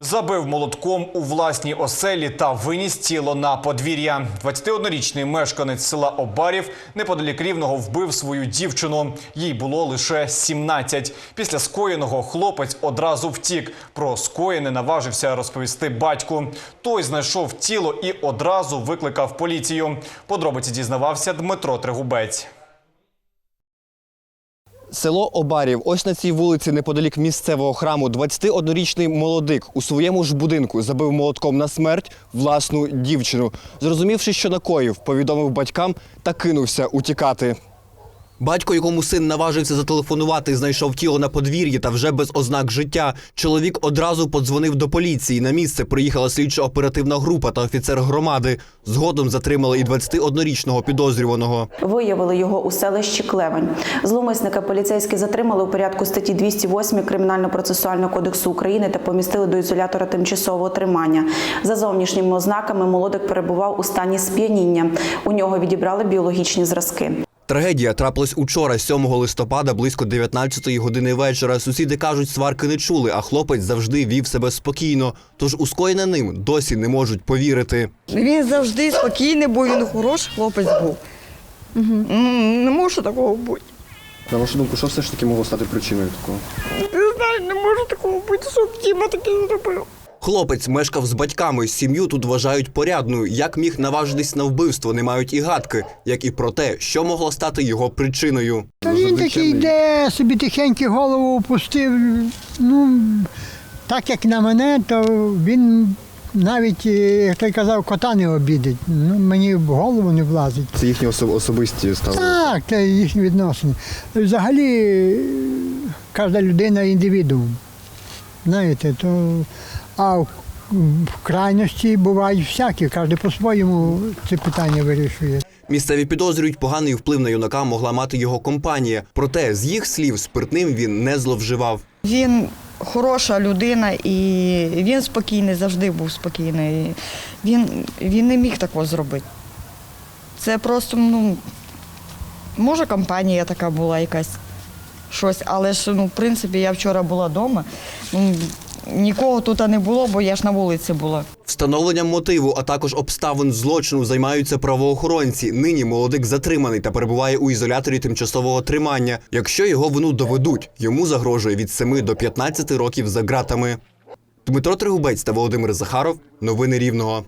Забив молотком у власній оселі та виніс тіло на подвір'я. 21-річний мешканець села Обарів неподалік Рівного вбив свою дівчину. Їй було лише 17. Після скоєного хлопець одразу втік. Про скоєне наважився розповісти батьку. Той знайшов тіло і одразу викликав поліцію. Подробиці дізнавався Дмитро Трегубець. Село Обарів. Ось на цій вулиці, неподалік місцевого храму, 21-річний молодик у своєму ж будинку забив молотком на смерть власну дівчину. Зрозумівши, що накоїв, повідомив батькам та кинувся утікати. Батько, якому син наважився зателефонувати, знайшов тіло на подвір'ї та вже без ознак життя. Чоловік одразу подзвонив до поліції. На місце приїхала слідчо-оперативна група та офіцер громади. Згодом затримали і 21-річного підозрюваного. Виявили його у селищі Клевень. Зловмисника поліцейські затримали у порядку статті 208 Кримінально-процесуального кодексу України та помістили до ізолятора тимчасового тримання. За зовнішніми ознаками молодик перебував у стані сп'яніння. У нього відібрали біологічні зразки. Трагедія трапилась учора, 7 листопада, близько 19-ї години вечора. Сусіди кажуть, сварки не чули, а хлопець завжди вів себе спокійно. Тож у скоєне ним досі не можуть повірити. Він завжди спокійний, бо він хороший хлопець був. Угу. Не може такого бути. На вашу думку, що все ж таки могло стати причиною такого? Не знаю, не може такого бути, щоб Тіма таке зробив. Хлопець мешкав з батьками. Сім'ю тут вважають порядною. Як міг наважитись на вбивство, не мають і гадки, як і про те, що могло стати його причиною. Та він такий йде, собі тихенько голову опустив. Ну, так як на мене, то він навіть, е, як той казав, кота не обідить. Ну, мені в голову не влазить. Це їхні особисті стали. Так, це їхні відносини. Взагалі, е, кожна людина індивідуум. Знаєте, то, а в, крайності бувають всякі, кожен по-своєму це питання вирішує. Місцеві підозрюють, поганий вплив на юнака могла мати його компанія. Проте, з їх слів, спиртним він не зловживав. Він хороша людина і він спокійний, завжди був спокійний. Він, він не міг такого зробити. Це просто, ну, може, компанія така була якась щось, але ж, ну, в принципі, я вчора була вдома. Ну, нікого тут не було, бо я ж на вулиці була. Встановленням мотиву, а також обставин злочину займаються правоохоронці. Нині молодик затриманий та перебуває у ізоляторі тимчасового тримання. Якщо його вину доведуть, йому загрожує від 7 до 15 років за ґратами. Дмитро Тригубець та Володимир Захаров. Новини Рівного.